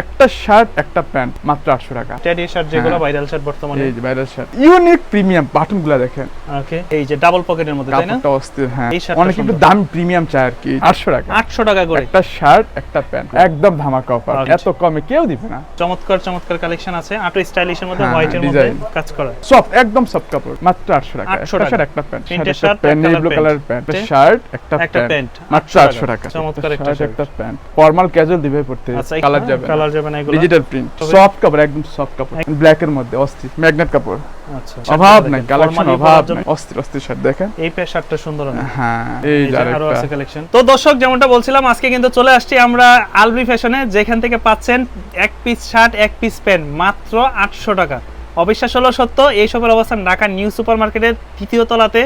একটা শার্ট একটা প্যান্ট মাত্র আটশো টাকা। শার্ট যেগুলো হ্যাঁ। ভাইরাল শার্ট বর্তমানে। এই ভাইরাল শার্ট ইউনিক প্রিমিয়াম বাটনগুলা দেখেন। ওকে এই যে ডাবল পকেটের মধ্যে তাই না? অস্থির হ্যাঁ। অনেক একটু দাম প্রিমিয়াম আর কি। আটশো টাকা। 800 টাকা করে। একটা শার্ট একটা প্যান্ট একদম ধামাকা অফার আচ্ছা। এত কমে কেউ দিবে না। চমৎকার চমৎকার কালেকশন আছে। আটো স্টাইলিশের মধ্যে হ্যাঁ, হোয়াইটের মধ্যে কাজ করা। সফট একদম সফট কাপড়। মাত্র আটশো টাকা। 800 একটা প্যান্ট তিনটে shirt pant blue colour pant shirt একটা প্যান্ট মাত্র আটশো টাকা। চমৎকার একটা শার্ট একটা প্যান্ট ফর্মাল ক্যাজুয়াল দিবে পড়তে। আচ্ছা কালার যাবে কালার যাবে না এগুলো? ডিজিটাল প্রিন্ট সফট কাপড় একদম সফট কাপড় ব্ল্যাক এর মধ্যে অস্থির। ম্যাগনেট কাপড় আচ্ছা অভাব নাই কালেকশন অভাব নাই। অস্থির অস্থির শার্ট দেখেন। এই শার্টটা সুন্দর অনেক। হ্যাঁ এই আরও আছে কালেকশন তো দর্শক যেমনটা বলছিলাম আজকে কিন্তু চলে আসছি আমরা আলবি ফ্যাশনে যেখান থেকে পাচ্ছেন এক পিস শার্ট এক পিস প্যান্ট মাত্র আটশো টাকা। অবিশ্বাস হলো সত্য এই সবের অবস্থান ঢাকা নিউ সুপার মার্কেটের তৃতীয় তলাতে।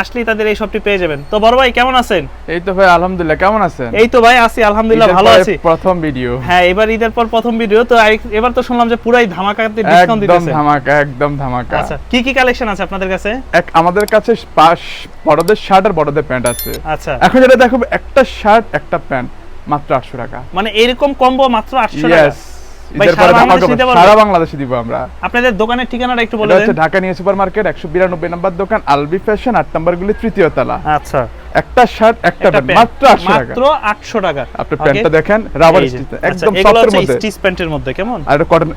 আসলেই তাদের এই সবটি পেয়ে যাবেন। তো বড় ভাই কেমন আছেন? এই তো ভাই আলহামদুলিল্লাহ কেমন আছেন? এই তো ভাই আছি আলহামদুলিল্লাহ ভালো আছি। প্রথম ভিডিও হ্যাঁ এবার ঈদের পর প্রথম ভিডিও তো এবার তো শুনলাম যে পুরাই ধামাকাতে ডিসকাউন্ট দিতেছে। একদম ধামাকা একদম ধামাকা। আচ্ছা কি কি কালেকশন আছে আপনাদের কাছে? এক আমাদের কাছে পাশ বড়দের শার্ট আর বড়দের প্যান্ট আছে। আচ্ছা। এখন যেটা দেখো একটা শার্ট একটা প্যান্ট মাত্র আটশো টাকা। মানে এরকম কম্বো মাত্র আটশো টাকা? সারা বাংলাদেশে দিব আমরা। আপনাদের দোকানের ঠিকানাটা একটু বলে দেন। ঢাকা নিউ সুপার মার্কেট বিরানব্বই নম্বর দোকান আলবি ফ্যাশন আট নম্বর গুলি তৃতীয় তলা। আচ্ছা। একটা শার্ট একটা প্যান্ট মাত্র আটশো টাকা। মাত্র 800 টাকা। আপনি প্যান্টটা দেখেন রাবার স্টিচ একদম সফটের মধ্যে। স্টিচ প্যান্টের মধ্যে কেমন? আর কটন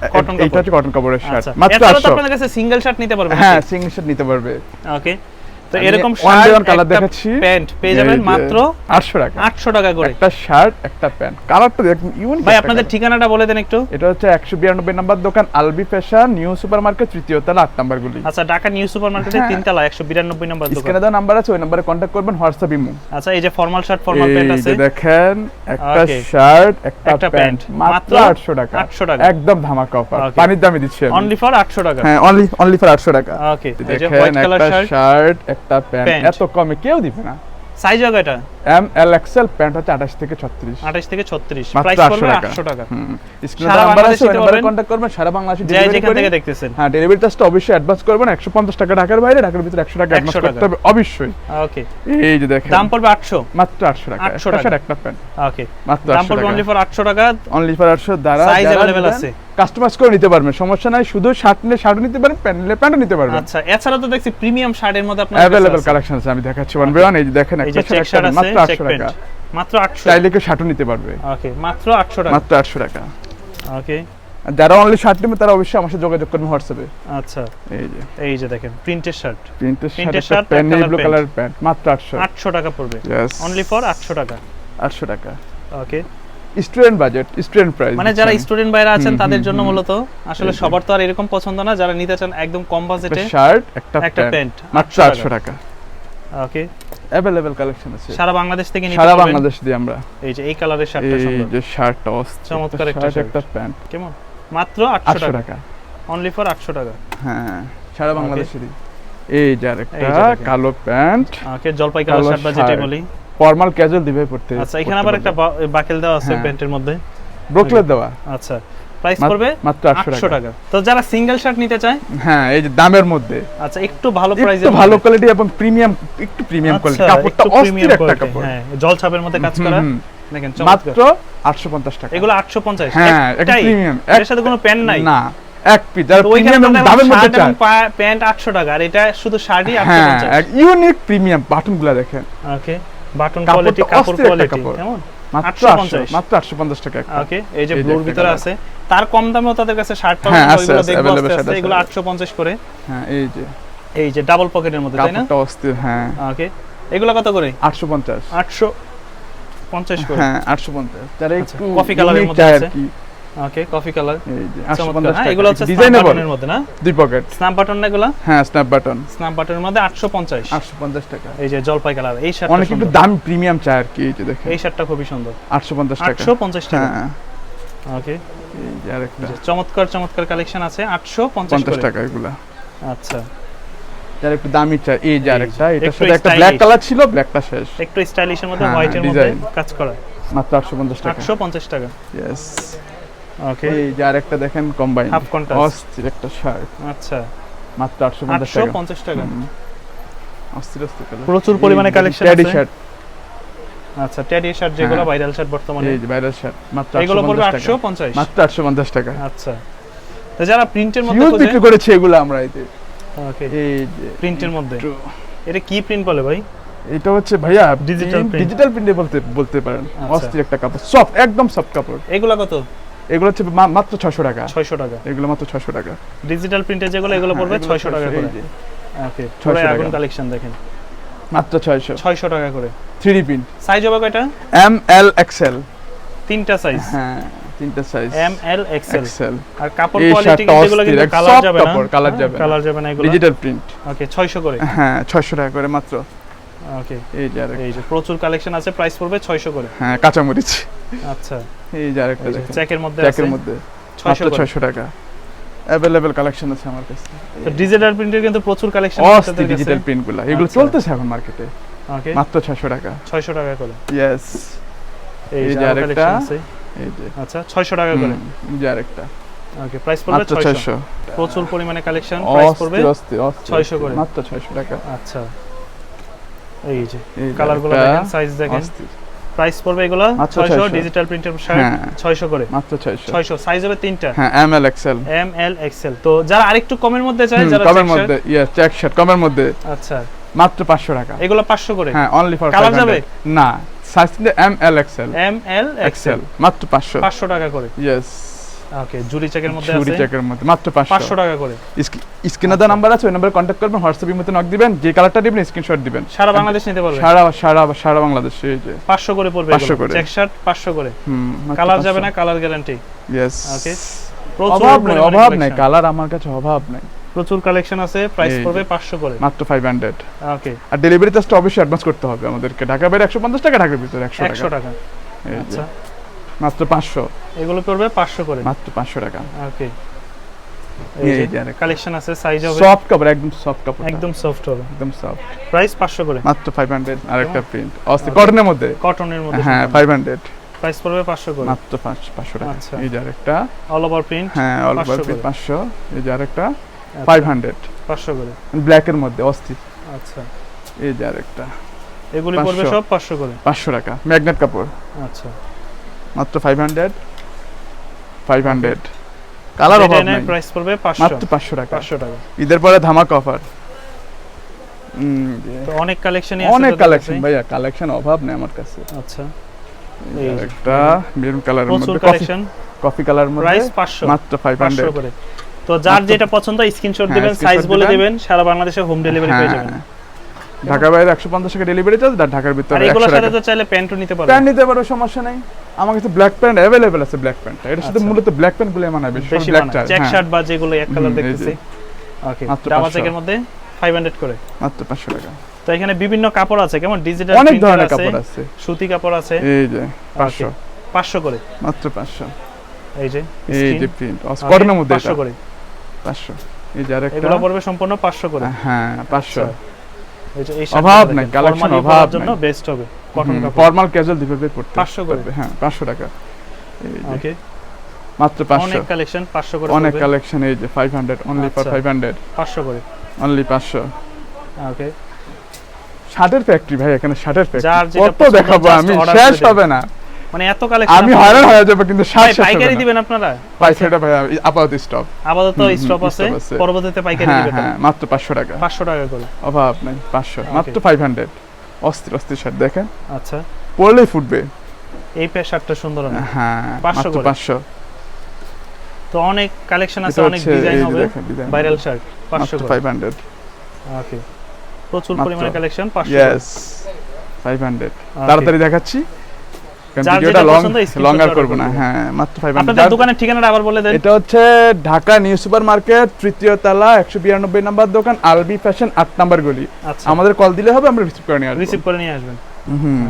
হচ্ছে কটন কাপড়ের শার্ট মাত্র এছাড়াও তো আটশো। আপনাদের কাছে সিঙ্গেল শার্ট নিতে পারবেন হ্যাঁ সিঙ্গেল শার্ট নিতে পারবে। ওকে তো এরকম শার্ট one দেখাচ্ছি। প্যান্ট পেয়ে যাবেন মাত্র 800 টাকা। 800 টাকা করে। একটা শার্ট একটা প্যান্ট কালারটা দেখুন ইউনিক ভাই আপনাদের ঠিকানাটা বলে দেন একটু। এটা হচ্ছে একশো বিরানব্বই নম্বর দোকান Albi fashion new super market তৃতীয় তলা আট নাম্বার গুলি আচ্ছা ঢাকা নিউ সুপার মার্কেটের হ্যাঁ। তিনতলা 192 নম্বর দোকান। স্ক্রিনে দেওয়া নাম্বার আছে ওই নাম্বারে কন্ট্যাক্ট করবেন হোয়াটসঅ্যাপ ইমো। আচ্ছা এই যে ফর্মাল শার্ট ফর্মাল প্যান্ট আছে। দেখেন একটা শার্ট একটা প্যান্ট মাত্র মাত্র 800 টাকা। 800 টাকা। একদম ধামাকা অফার. পানির দামে দিচ্ছি অনলি ফর 800 টাকা? হ্যাঁ অনলি অনলি ফর 800 টাকা। ওকে এই যে হোয়াইট কালার শার্ট শার্ট একটা প্যান্ট। এত কমে কেউ দিবে না। সাইজ হবে এটা? এম এল এক্সেল প্যান্ট হচ্ছে 28 থেকে 36 28 থেকে 36 মাত্র প্রাইস 800 আটশো টাকা। 800 টাকা হুম স্ক্রিনে সারা দেওয়া নাম্বার আছে বাংলাদেশে ওই দিতে নাম্বারে পারবেন। কন্ট্যাক্ট করবেন সারা বাংলাদেশে যেখান থেকে দেখতেছেন। হ্যাঁ ডেলিভারি চার্জটা অবশ্যই অ্যাডভান্স করবেন 150 টাকা ঢাকার বাইরে ঢাকার ভিতরে 100 টাকা অ্যাডভান্স করতে হবে অবশ্যই। ওকে এই যে দেখেন দাম পড়বে 800 মাত্র 800 টাকা। 800 টাকা। একটা প্যান্ট ওকে মাত্র দাম পড়বে অনলি ফর 800 টাকা। অনলি ফর 800 দ্বারা Size available আছে। কাস্টমাইজ করে নিতে পারবেন সমস্যা নাই শুধু শার্ট নিলে শার্ট নিতে পারেন প্যান্ট নিলে প্যান্টও নিতে পারবেন। আচ্ছা এছাড়া তো দেখছি প্রিমিয়াম শার্টের মধ্যে আপনার অ্যাভেলেবল কালেকশন আছে। আমি দেখাচ্ছি ওয়ান বাই ওয়ান এই যে দেখেন একটা শার্ট মাত্র 800 টাকা। মাত্র 800 চাইলে কেউ শার্টও নিতে পারবে। ওকে মাত্র 800 টাকা। মাত্র 800 টাকা। ওকে যারা অনলি শার্ট নেবে তারা অবশ্যই আমার সাথে যোগাযোগ করবেন হোয়াটসঅ্যাপে। আচ্ছা। এই যে। এই যে দেখেন প্রিন্টের shirt Printed shirt pant blue colour pant মাত্র 800 800 টাকা পড়বে। ইয়েস অনলি ফর 800 টাকা। 800 টাকা। Okay student budget student price মানে যারা স্টুডেন্ট ভাইরা আছেন তাদের জন্য মূলত আসলে সবার তো আর এরকম পছন্দ না যারা নিতে চান একদম কম বাজেটে শার্ট একটা প্যান্ট মাত্র 800 টাকা। ওকে অ্যাভেলেবল কালেকশন আছে। সারা বাংলাদেশ থেকে নিতে সারা বাংলাদেশ দিয়ে আমরা। এই যে এই কালারের শার্টটা এই যে শার্টটা অস্থির। চমৎকার একটা শার্ট একটা প্যান্ট কেমন? মাত্র 800 800 টাকা। অনলি ফর 800 টাকা। হ্যাঁ সারা বাংলাদেশেরই। এই যে আরেকটা কালো প্যান্ট ওকে জলপাই কালার কালো শার্ট বা যেটাই বলি। ফর্মাল ক্যাজুয়াল দিবে পড়তে আচ্ছা এখানে আবার একটা বাকেল দেওয়া আছে হ্যাঁ। প্যান্টের মধ্যে। ব্রোকলেট দেওয়া। আচ্ছা। প্রাইস পড়বে মাত্র 800 800 টাকা। তো যারা সিঙ্গেল শার্ট নিতে চায়? হ্যাঁ এই যে দামের মধ্যে। আচ্ছা একটু ভালো প্রাইসে একটু ভালো কোয়ালিটি এবং প্রিমিয়াম একটু প্রিমিয়াম কোয়ালিটি কাপড়টা অস্থির একটা কাপড়। হ্যাঁ জল ছাপের মধ্যে কাজ করা। দেখেন মাত্র 850 টাকা। এগুলো 850 হ্যাঁ এটা প্রিমিয়াম এর সাথে কোনো প্যান্ট নাই। না এক পিস যারা প্রিমিয়াম দামের মধ্যে চায়। প্যান্ট 800 টাকা আর এটা শুধু শার্টই হ্যাঁ 850 ইউনিক প্রিমিয়াম বাটনগুলো দেখেন। ওকে বাটন কোয়ালিটি কাপড় কোয়ালিটি। কেমন? মাত্র 850 মাত্র 850 টাকা ওকে এই যে ব্লুর ভিতরে আছে। তার কম দামেও তাদের কাছে শার্ট পাবেন। হ্যাঁ, ওইগুলো দেখব আস্তে shirt আস্তে। আছে। এগুলো 850 করে। হ্যাঁ এই যে। এই যে ডাবল পকেটের মধ্যে তাই না? কাপড়টা অস্থির হ্যাঁ। ওকে এগুলো কত করে? 850 850 করে। হ্যাঁ 850 যারা একটু coffee colour মধ্যে আছে। ওকে কফি কালার এই যে চমৎকার। 850 হ্যাঁ, টাকা। এগুলো হচ্ছে বাটনের মধ্যে না? দুই পকেট স্ন্যাপ বাটন না এগুলো? হ্যাঁ স্ন্যাপ বাটন স্ন্যাপ বাটনের মধ্যে 850 850 টাকা। এই যে জলপাই কালার এই শার্টটা অনেক একটু দাম প্রিমিয়াম চায় আর কি এই যে দেখেন। এই শার্টটা খুবই সুন্দর। 850 টাকা। 850 টাকা। হ্যাঁ। ওকে এই যে আরেকটা। চমৎকার চমৎকার কালেকশন আছে 850 50 টাকা এগুলা। আচ্ছা। যারা একটু দামি চায় এই যে এই আরেকটা যে, এটার একটা ব্ল্যাক কালার ছিল ব্ল্যাকটা শেষ। একটু স্টাইলিশের মধ্যে হ্যাঁ, হোয়াইটের মধ্যে কাজ করা। মাত্র 850 টাকা। 850 টাকা। ইয়েস ওকে এই যে আরেকটা দেখেন কম্বাইন। অস্থির একটা শার্ট আচ্ছা। মাত্র 850 টাকা। 850 টাকা? হুম। অস্থির অস্থির প্রচুর পরিমাণে ট্যাডি আছে। শার্ট আচ্ছা টেডি শার্ট যেগুলো হ্যাঁ। ভাইরাল শার্ট বর্তমানে। এই যে ভাইরাল শার্ট মাত্র এগুলো পড়বে 850 টাকা। 850 মাত্র আটশো পঞ্চাশ টাকা। আচ্ছা। তো যারা প্রিন্টের মধ্যে খোঁজে বিক্রি করেছি এগুলো আমরা যে। ওকে। এই প্রিন্টের মধ্যে। এটা কি প্রিন্ট বলে ভাই? এটা হচ্ছে ভাইয়া print। ডিজিটাল প্রিন্টে বলতে বলতে পারেন। আচ্ছা। অস্থির একটা কাপড়। সফট একদম সফট কাপড়। এগুলো কত? এগুলো হচ্ছে মাত্র ছশো টাকা। 600 টাকা। এগুলো মাত্র ছশো টাকা। ডিজিটাল প্রিন্টের যেগুলো এগুলো পড়বে হ্যাঁ, 600 টাকা করে। ওকে পুরো আগুন কালেকশন দেখেন। মাত্র ছয়শো। 600 টাকা করে। প্রিন্ট। সাইজ হবে কয়টা? এম এল এক্সেল তিনটা সাইজ হ্যাঁ তিনটা সাইজ এম এল আর কাপড় এই কোয়ালিটি এগুলো কিন্তু কালার যাবে না। কাপড়, colour যাবে কালার যাবে না এগুলো। ডিজিটাল প্রিন্ট ওকে 600 করে। হ্যাঁ ছয়শো টাকা করে মাত্র। ওকে এই যে এই যে প্রচুর কালেকশন আছে প্রাইস পড়বে 600 করে। হ্যাঁ কাঁচামরিচ। আচ্ছা। এই যে আরেকটা দেখেন। চেকের মধ্যে আছে। মধ্যে। 600 ছয়শো টাকা। অ্যাভেলেবেল কালেকশন আছে আমার কাছে। তো ডিজিটাল প্রিন্টের কিন্তু প্রচুর কালেকশন আছে অস্থির তাদের কাছে। ডিজিটাল প্রিন্ট এগুলো আচ্ছা। চলতেছে এখন মার্কেটে ওকে মাত্র ছয়শো টাকা। 600 টাকা করে। ইয়েস এই এই যে যে আরেকটা। এই যে। আচ্ছা 600 টাকা করে। এই যে আরেকটা। ওকে প্রাইস পড়বে 600 ছয়শো। প্রচুর পরিমাণে কালেকশন প্রাইস পড়বে অস্থির অস্থির। অস্থির 600 করে। মাত্র ছয়শো টাকা। আচ্ছা। এই যে এই কালারগুলো দেখেন সাইজ দেখেন। প্রাইস পড়বে এগুলো? 600 600 ডিজিটাল প্রিন্টের শার্ট হ্যাঁ 600 করে। মাত্র ছয়শো। 600 সাইজ হবে তিনটা। হ্যাঁ M L XL M L XL তো যারা আরেকটু কমের মধ্যে চায় যারা কমের মধ্যে ইয়েস চেক শার্ট কমের মধ্যে। আচ্ছা। মাত্র পাঁচশো টাকা। এগুলো 500 করে? হ্যাঁ অনলি ফর কালার যাবে? না সাইজ কিন্তু M L XL M L XL মাত্র পাঁচশো। 500 টাকা করে। ইয়েস ওকে জুরি চেকের মধ্যে আছে? চেকের মধ্যে মাত্র 500 টাকা করে। স্ক্রিনে দেওয়া নাম্বার আছে ওই নাম্বারে কন্ট্যাক্ট করবেন হোয়াটসঅ্যাপের মধ্যে নক দিবেন যে কালারটা দিবেন স্ক্রিনশট দিবেন। সারা বাংলাদেশ নিতে পারবে? সারা সারা সারা বাংলাদেশ এই যে। 500 করে পড়বে 500 করে। চেক শার্ট 500 করে। হুম কালার যাবে না কালার গ্যারান্টি Okay. প্রচুর অভাব নেই অভাব নেই। কালার আমার কাছে অভাব নেই। প্রচুর কালেকশন আছে প্রাইস পড়বে 500 করে। মাত্র ফাইভ হান্ড্রেড ওকে আর ডেলিভারি চার্জটা অবশ্যই অ্যাডভান্স করতে হবে আমাদেরকে। ঢাকা বাইরে একশো পঞ্চাশ টাকা ঢাকার ভিতরে একশো 100 টাকা। টাকা আচ্ছা। মাত্র পাঁচশো। এগুলো পড়বে 500 করে। মাত্র পাঁচশো টাকা। ওকে এই যে আরেকটা। কালেকশন আছে সাইজ হবে। সফট কাপড় একদম সফট কাপড় একদম সফট হবে। একদম সফট প্রাইস 500 করে। মাত্র ফাইভ হান্ড্রেড আর একটা প্রিন্ট কটনের মধ্যে? কটনের মধ্যে হ্যাঁ ফাইভ হান্ড্রেড প্রাইস পড়বে 500 করে। মাত্র পাঁচ পাঁচশো টাকা। আচ্ছা। এই যে আরেকটা। অল ওভার প্রিন্ট হ্যাঁ অল্প 500 করে। পাঁচশো। এই যে আরেকটা। ফাইভ হান্ড্রেড 500 করে। ব্ল্যাকের মধ্যে অস্থির আচ্ছা। এই যে আরেকটা। এগুলি পড়বে সব 500 করে। পাঁচশো টাকা। ম্যাগনেট কাপড়। আচ্ছা। মাত্র five hundred five hundred colour নাই প্রাইস পড়বে 500 মাত্র পাঁচশো টাকা। 500 টাকা। ঈদের পরে ধামাকা অফার তো অনেক কালেকশনই আছে অনেক কালেকশন ভাইয়া। কালেকশন অভাব নেই আমার কাছে। আচ্ছা। একটা মেরুন কালারের মধ্যে কালেকশন কফি কালার মধ্যে প্রাইস 500 মাত্র ফাইভ 500 করে। তো যার যেটা পছন্দ স্ক্রিনশট হ্যাঁ, দিবেন সাইজ বলে দিবেন। সারা বাংলাদেশে হোম ডেলিভারি পেয়ে যাবেন। ঢাকা বাইরে একশো পঞ্চাশ টাকা ডেলিভারি চার্জ আর ঢাকার আর ভিতরে এগুলোর একশো সাথে টাকা। তো চাইলে প্যান্টও নিতে পারবেন। প্যান্ট নিতে পারো সমস্যা নেই। আমার কাছে ব্ল্যাক প্যান্ট অ্যাভেলেবেল আছে ব্ল্যাক প্যান্ট এটার সাথে আচ্ছা। মূলত ব্ল্যাক প্যান্টগুলো মানাবে বেশি ব্ল্যাক চেক শার্ট বা যেগুলো এক কালার। দেখতেছি। ওকে ডাবল 500 চেকের মধ্যে 500 করে। মাত্র পাঁচশো টাকা। তো এখানে বিভিন্ন কাপড় আছে কেমন? ডিজিটাল অনেক ধরনের কাপড় আছে। সুতি কাপড় আছে। এই যে পাঁচশো। 500 করে। মাত্র পাঁচশো। এই যে এই যে প্রিন্ট কটনের মধ্যে 500 করে। পাঁচশো। এই যে আরেকটা। এগুলো পড়বে সম্পূর্ণ 500 করে। হ্যাঁ পাঁচশো। আচ্ছা। এই যে এই অভাব নাই, কালেকশন অভাব জন্য বেস্ট হবে কটন কাপড় ফর্মাল ক্যাজুয়াল দুইভাবে পড়তে 500 করে? হ্যাঁ পাঁচশো টাকা। ওকে মাত্র পাঁচশো। অনেক কালেকশন 500 করে অনেক কালেকশন এই যে ফাইভ হান্ড্রেড অনলি ফর আচ্ছা। ফাইভ হান্ড্রেড 500 করে। অনলি পাঁচশো। ওকে শার্টের ফ্যাক্টরি ভাই এখানে শার্টের ফ্যাক্টরি কত দেখাবো আমি? শেষ হবে না। মানে এত কালেকশন আমি হয়রান হয়ে যাব কিন্তু পাইকারি দিবেন আপনারা? পাইকারিটা ভাই আপাতত স্টপ আপাতত স্টপ আছে। পরবর্তীতে পাইকারি হ্যাঁ দিবেন। হ্যাঁ মাত্র পাঁচশো টাকা। 500 টাকা করে। অভাব নাই পাঁচশো। মাত্র ফাইভ হান্ড্রেড অস্থির অস্থির শার্ট দেখেন। আচ্ছা। পরলেই ফুটবে। এই পেয়ার শার্টটা সুন্দর অনেক হ্যাঁ 500 করে। পাঁচশো। তো অনেক কালেকশন আছে অনেক ডিজাইন হবে। ভাইরাল শার্ট 500 করে। ফাইভ হান্ড্রেড ওকে প্রচুর। পরিমাণে কালেকশন 500 ইয়েস ফাইভ হান্ড্রেড তাড়াতাড়ি দেখাচ্ছি। ভিডিওটা লং করব না। হ্যাঁ মাত্র ফাইভ আপনাদের দোকানের ঠিকানাটা আবার বলে দেন। এটা হচ্ছে ঢাকা নিউ সুপার তৃতীয় তলা একশো বিরানব্বই দোকান আলবি ফ্যাশন আট নাম্বার গলি। আচ্ছা। আমাদের কল দিলে হবে আমরা রিসিভ করে নিয়ে আসব। রিসিভ করে নিয়ে আসবেন। হুম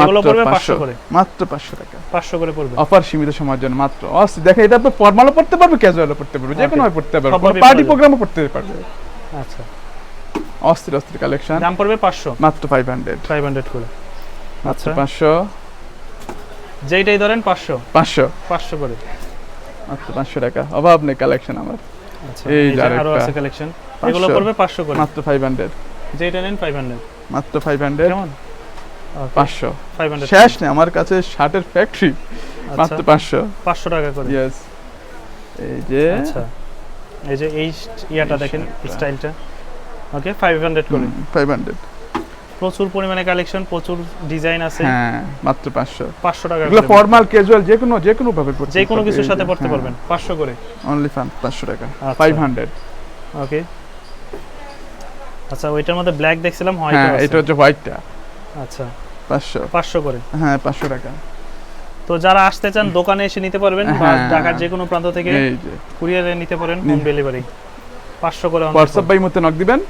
এগুলো পড়বে 500 500 করে। মাত্র পাঁচশো টাকা। 500 করে পড়বে। অফার সীমিত সময়ের জন্য মাত্র। অস্থির দেখেন এটা আপনি ফর্মালও পড়তে পারবে ক্যাজুয়ালও পড়তে পারবে যে কোনো পড়তে পারবে। পার্টি প্রোগ্রামও পড়তে পারবে। আচ্ছা। অস্থির অস্থির কালেকশন দাম পড়বে 500 মাত্র ফাইভ হান্ড্রেড 500 করে। মাত্র আচ্ছা। পাঁচশো। যেইটাই ধরেন 500 পাঁচশো? 500 করে। মাত্র পাঁচশো টাকা। অভাব নেই কালেকশন আমার। আচ্ছা এই যে আরও আছে কালেকশন এগুলো 500 পড়বে 500 করে। মাত্র ফাইভ হান্ড্রেড যেইটা নেন 500 মাত্র ফাইভ হান্ড্রেড কেমন? পাঁচশো। ফাইভ হান্ড্রেড শেষ নেই আমার কাছে শার্টের ফ্যাক্টরি মাত্র আচ্ছা পাঁচশো। পাঁচশো টাকা করে। ইয়েস এই যে আচ্ছা। এই যে এই ইয়াটা দেখেন স্টাইলটা ওকে ফাইভ হান্ড্রেড করে। ফাইভ হান্ড্রেড প্রচুর পরিমাণে কালেকশন প্রচুর ডিজাইন আছে। হ্যাঁ মাত্র পাঁচশো। পাঁচশো টাকা এগুলো ফর্মাল ক্যাজুয়াল যে কোনো যে কোনো ভাবে পড়তে যে কোনো কিছুর সাথে পড়তে হ্যাঁ, পারবেন পাঁচশো করে। অনলি ফান পাঁচশো টাকা। আচ্ছা। Five hundred okay. আচ্ছা ওইটার মধ্যে ব্ল্যাক দেখছিলাম হোয়াইট হ্যাঁ এটা হচ্ছে হোয়াইটটা আচ্ছা। পাঁচশো। পাঁচশো করে। হ্যাঁ পাঁচশো টাকা। তো যারা আসতে চান দোকানে এসে নিতে পারবেন বা হ্যাঁ। ঢাকার যে কোনো প্রান্ত থেকে কুরিয়ারে নিতে পারেন হোম ডেলিভারি পাঁচশো করে on হোয়াটসঅ্যাপ the বাই মতে নক দিবেন।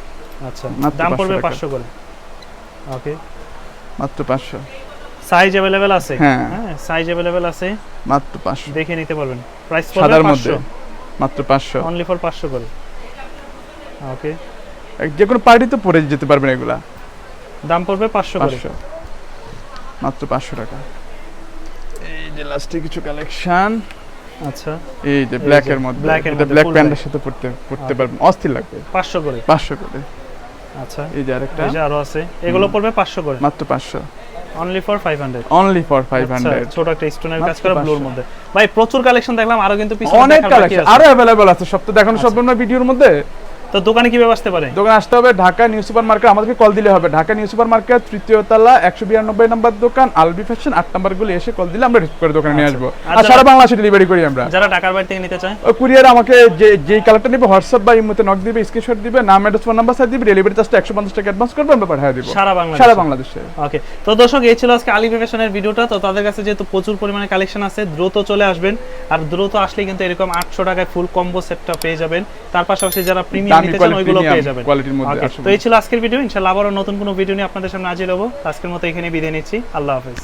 আচ্ছা দাম পড়বে টাকা। পাঁচশো করে। ওকে মাত্র পাঁচশো। সাইজ অ্যাভেলেবেল আছে? হ্যাঁ। হ্যাঁ সাইজ অ্যাভেলেবেল আছে। মাত্র পাঁচশো। দেখে নিতে পারবেন প্রাইস সাদার মধ্যে। মাত্র পাঁচশো। অনলি ফর পাঁচশো করে। ওকে যে কোনো পার্টিতে পরে যেতে পারবেন এগুলা। দাম পড়বে পাঁচশো করে। পাঁচশো। মাত্র পাঁচশো টাকা। এই যে লাস্টে কিছু কালেকশন আচ্ছা। এই যে ব্ল্যাক এর মধ্যে। ব্ল্যাক প্যান্টের সাথে পড়তে পড়তে পারবেন। অস্থির লাগবে। পাঁচশো করে। পাঁচশো করে। আচ্ছা। এই যে আরেকটা। এই যে আরও আছে। এগুলো। পড়বে পাঁচশো করে? মাত্র পাঁচশো। Only for five hundred only for five hundred ছোট একটা স্টোনের কাজ করা ব্লুর মধ্যে। ভাই প্রচুর কালেকশন দেখলাম আরও কিন্তু পিছনে অনেক কালেকশন আরও अवेलेबल আছে। সব তো দেখানো সব সম্ভব না ভিডিওর মধ্যে। তো দোকানে কীভাবে আসতে পারে? দোকান আসতে হবে ঢাকা নিউ সুপার মার্কেট আমাদেরকে কল দিলে হবে। ঢাকা নিউ সুপার মার্কেট তৃতীয় তলা একশো বিরানব্বই নম্বর দোকান আলবি ফ্যাশন আট নম্বরগুলো এসে কল দিলে আমরা রিসিভ করে দোকানে নিয়ে আচ্ছা। আসব। আর সারা বাংলাদেশে ডেলিভারি করি আমরা। যারা ঢাকার বাইরে থেকে নিতে চায়? ওই কুরিয়ার আমাকে যে যেই কালারটা নেবে হোয়াটসঅ্যাপ বা ইমোতে নক দিবে স্ক্রিনশট দিবে নাম অ্যাড্রেস ফোন নাম্বার সাথে দিবে ডেলিভারি চার্জটা একশো পঞ্চাশ টাকা অ্যাডভান্স করবে আমরা পাঠিয়ে দিব। সারা বাংলাদেশে? সারা বাংলাদেশে। ওকে তো দর্শক এই ছিল আজকে আলি ফ্যাশনের ভিডিওটা তো তাদের কাছে যেহেতু প্রচুর পরিমাণে কালেকশন আছে দ্রুত চলে আসবেন। আর দ্রুত আসলে কিন্তু এরকম আটশো টাকায় ফুল কম্বো সেটটা পেয়ে যাবেন। তার পাশাপাশি যারা প্রিমিয়াম নিতে চান ওইগুলো পেয়ে যাবেন। কোয়ালিটির মধ্যে তো এই ছিল আজকের ভিডিও ইনশাআল্লাহ আবারও নতুন কোনো ভিডিও নিয়ে আপনাদের সামনে হাজির হব। আজকের মতো এখানে বিদায় নিচ্ছি। আল্লাহ হাফেজ।